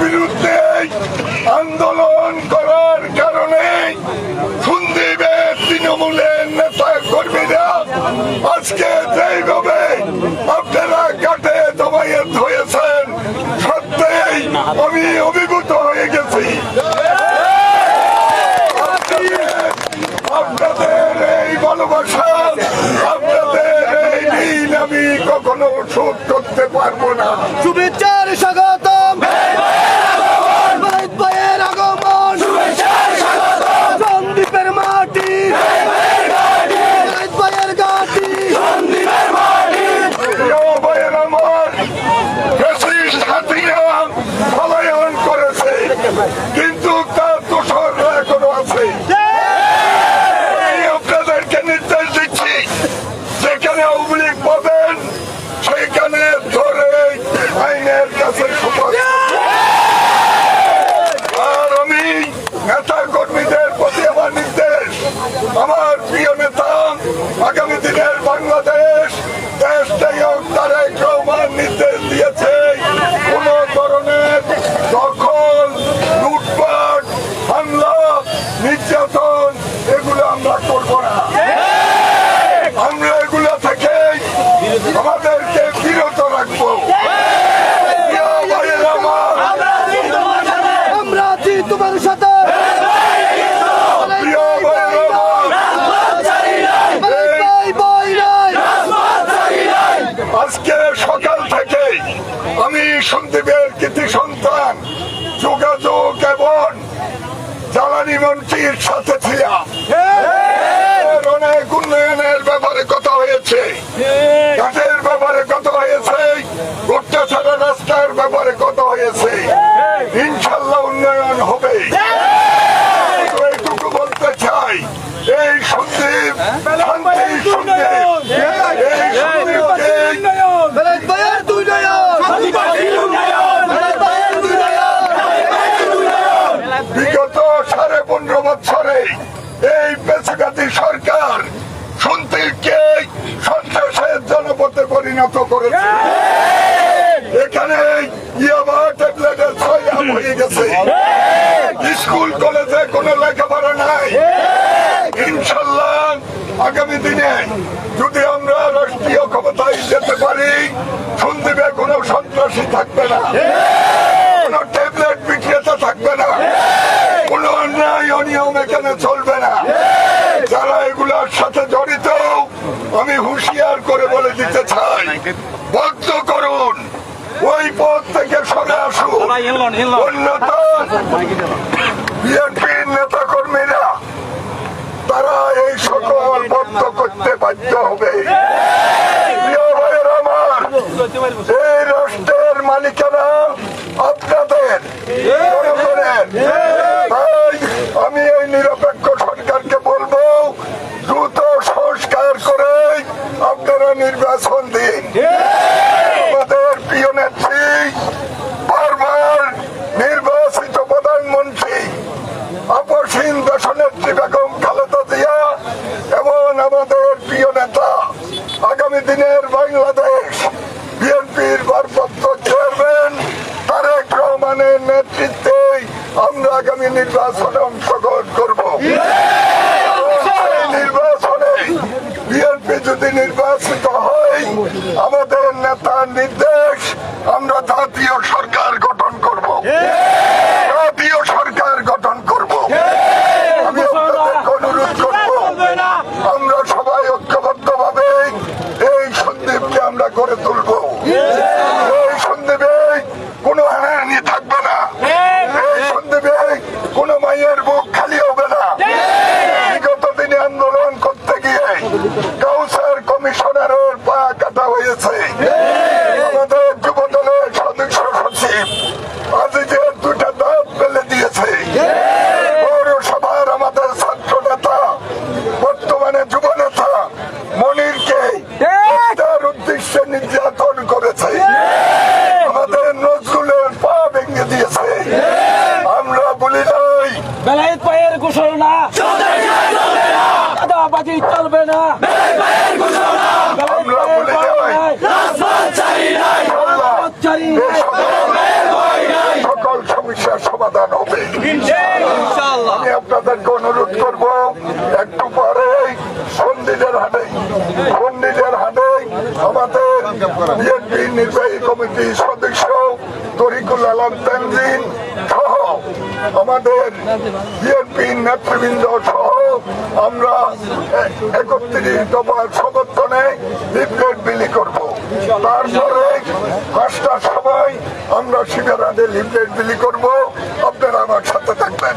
বিরুদ্ধে আন্দোলন করার কারণে সন্দীপের তৃণমূলের নেতা কর্মীরা আজকে আপনারা কাটে সত্যিই আমি অভিভূত হয়ে গেছি। আপনাদের এই ভালোবাসা, আপনাদের এই ঋণ আমি কখনো শোধ করতে পারব না। শুভেচ্ছার স্বাগতম। ভাইয়ের আগমন। সন্দীপের মাটি। ভাইয়ের পলায়ন করেছে কিন্তু তার দোষর এখনও আছে। আপনাদেরকে নির্দেশ দিচ্ছি যেখানে অবলিক পাবেন সেখানে ধরে আইনের কাছে সুপারিশ আর আমি নেতা কর্মীদের প্রতি আমার নির্দেশ আমার প্রিয় নেতা আগামী দিনের বাংলাদেশ দেশটাই হোক তারেক রহমান নির্দেশ দিয়েছে কোন ধরনের দখল লুটপাট হামলা নির্যাতন এগুলো আমরা করব না আমরা এগুলো থেকে আমাদেরকে বিরত রাখব প্রিয় ভাইয়ের আমার আমরা আছি তোমার সাথে প্রিয় ভাইয়ের আমার ভাই বই নাই আজকে সকাল থেকে আমি সন্দীপের কৃতি সন্তান যোগাযোগ এবং জ্বালানি মন্ত্রীর সাথে ছিলাম। অনেক উন্নয়নের ব্যাপারে কথা হয়েছে ঘাটের ব্যাপারে কথা হয়েছে গোটা ছাড়া রাস্তার ব্যাপারে কথা হয়েছে ইনশাল্লাহ উন্নয়ন হবে তো এইটুকু বলতে চাই এই সন্দীপ শান্তির সন্দীপ এই সন্দীপকে ভাইত ভাইয়ের দুই নয়ন ভাইত ভাইয়ের দুই নয়ন বিগত সাড়ে পনেরো বছরে এই পেছাগাতি সরকার সন্ত্রীকে সন্ত্রাসের জনপথে পরিণত করেছে। এখানে ইয়াবা ট্যাবলেটের ছয় হয়ে গেছে। স্কুল কলেজে কোনো লেখাপড়া নাই। ইনশাল্লাহ আগামী দিনে যদি আমরা রাষ্ট্রীয় ক্ষমতায় যেতে পারি সন্দীপে কোনো সন্ত্রাসী থাকবে না কোনো ট্যাবলেট বিক্রেতা থাকবে না কোনো অন্যায় অনিয়ম এখানে চলবে না যারা এগুলোর সাথে জড়িত আমি হুঁশিয়ার করে বলে দিতে চাই বদ্ধ করুন। ওই পথ থেকে সরে আসুন। অন্যথা বিএনপির নেতা কর্মীরা তারা এই সকল বদ্ধ করতে বাধ্য হবে। আমার এই রাষ্ট্রের মালিকানা আপনাদের। আগামী দিনের বাংলাদেশ বিএনপির ভারপ্রাপ্ত চেয়ারম্যান তারেক রহমানের নেতৃত্বে আমরা আগামী নির্বাচনে অংশগ্রহণ করব। কমিশনারের পা কাটা হয়েছে। বিএনপি নির্বাহী কমিটির সদস্য তরিকুল আলম তেনজিন সহ আমাদের বিএনপি নেতৃবৃন্দ সহ আমরা একত্রিশ দফার সমর্থনে লিফলেট বিলি করব। তারপরে পাঁচটার সময় আমরা শিকারাতে লিফলেট বিলি করব। আপনারা আমার সাথে থাকবেন।